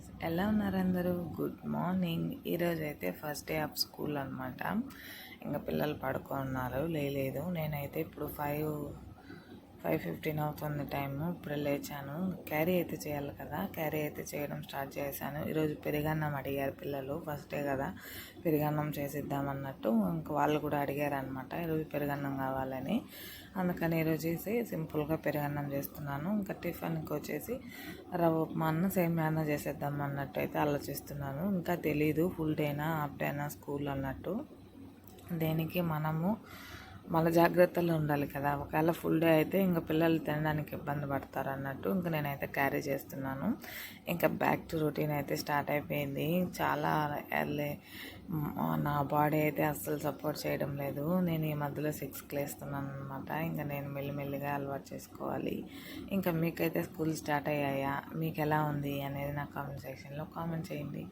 Guys ఎలా ఉన్నారు అందరూ? గుడ్ మార్నింగ్ ఈరోజు అయితే ఫస్ట్ డే ఆఫ్ స్కూల్ అనమాట ఇంకా పిల్లలు పడుకున్నారు లేలేదు. నేనైతే ఇప్పుడు ఫైవ్ ఫైవ్ ఫిఫ్టీన్ అవుతుంది టైము. ఇప్పుడు లేచాను. క్యారీ అయితే చేయాలి కదా. క్యారీ అయితే చేయడం స్టార్ట్ చేశాను. ఈరోజు పెరుగన్నం అడిగారు పిల్లలు. ఫస్ట్ డే కదా. పెరిగన్నం చేసిద్దామన్నట్టు ఇంకా వాళ్ళు కూడా అడిగారు అనమాట ఈరోజు పెరుగన్నం కావాలని. అందుకని ఈరోజు చేసి సింపుల్గా పెరుగన్నం చేస్తున్నాను. ఇంకా టిఫిన్కి వచ్చేసి రవ్వ ఉప్మా అన్న సేమ్ అన్న చేసేద్దాం అన్నట్టు అయితే ఆలోచిస్తున్నాను. ఇంకా తెలీదు. ఫుల్ డేనా హాఫ్ డేనా స్కూల్ అన్నట్టు. దేనికి మనము మన జాగ్రత్తలు ఉండాలి కదా. ఒకవేళ ఫుల్ డే అయితే ఇంకా పిల్లలు తినడానికి ఇబ్బంది పడతారు అన్నట్టు ఇంకా నేనైతే క్యారీ చేస్తున్నాను. ఇంకా బ్యాక్ టు రొటీన్ అయితే స్టార్ట్ అయిపోయింది. చాలా ఎర్లీ నా బాడీ అయితే అస్సలు సపోర్ట్ చేయడం లేదు. నేను ఈ మధ్యలో సిక్స్కి లేస్తున్నాను అనమాట ఇంకా నేను మెల్లిమెల్లిగా అలవాటు చేసుకోవాలి. ఇంకా మీకైతే స్కూల్ స్టార్ట్ అయ్యాయా? మీకు ఎలా ఉంది అనేది నా కామెంట్ సెక్షన్లో కామెంట్ చేయండి.